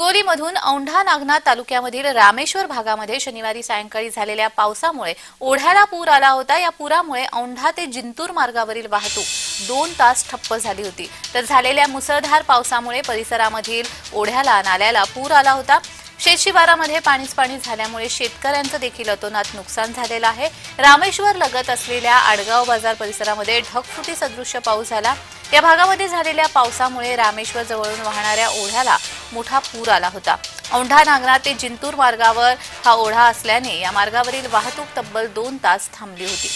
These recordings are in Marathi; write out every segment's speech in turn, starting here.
हिंगोलीमधून औंढा नागनाथ तालुक्यामधील रामेश्वर भागामध्ये शनिवारी सायंकाळी झालेल्या पावसामुळे ओढ्याला पूर आला होता. या पुरामुळे औंढा ते जिंतूर मार्गावरील वाहतूक दोन तास ठप्प झाली होती. तर झालेल्या मुसळधार पावसामुळे परिसरामधील ओढ्याला नाल्याला पूर आला होता. शेतशिवारामध्ये पाणीच पाणी झाल्यामुळे शेतकऱ्यांचं देखील अतोनात नुकसान झालेलं आहे. रामेश्वर लगत असलेल्या आडगाव बाजार परिसरामध्ये ढगफुटी सदृश्य पाऊस झाला. या भागामध्ये झालेल्या पावसामुळे रामेश्वर जवळून वाहणाऱ्या ओढ्याला मोठा पूर आला होता. औंढा नागनाथ ते जिंतूर मार्गावर हा ओढा असल्याने या मार्गावरील वाहतूक तब्बल दोन तास थांबली होती.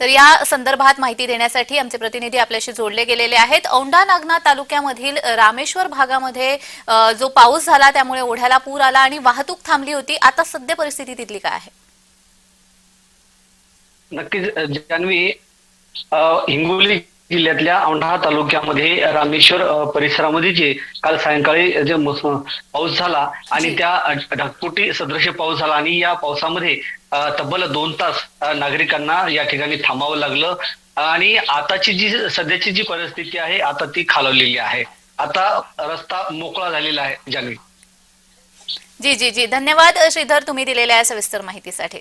तर या संदर्भात माहिती देण्यासाठी आमचे प्रतिनिधी आपल्याशी जोडले गेलेले आहेत. औंढा नागनाथ तालुक्यामधील रामेश्वर भागामध्ये जो पाऊस झाला त्यामुळे ओढ्याला पूर आला आणि वाहतूक थांबली होती. आता सध्या परिस्थिती तिथली काय आहे? नक्कीच जान्हवी अ, हिंगोली जिल्ह्यातल्या औंढा तालुक्यामध्ये रामेश्वर परिसरामध्ये जे काल सायंकाळी जे पाऊस झाला आणि. त्या अ, ढगफुटी सदृश्य पाऊस झाला आणि या पावसामध्ये तब्बल दोन तास नागरिकांना या ठिकाणी थांबावं लागलं. आणि आताची जी सध्याची जी परिस्थिती आहे आता ती खालवलेली आहे. आता रस्ता मोकळा झालेला आहे जान्हवी जी जी जी. धन्यवाद श्रीधर तुम्ही दिलेल्या सविस्तर माहितीसाठी.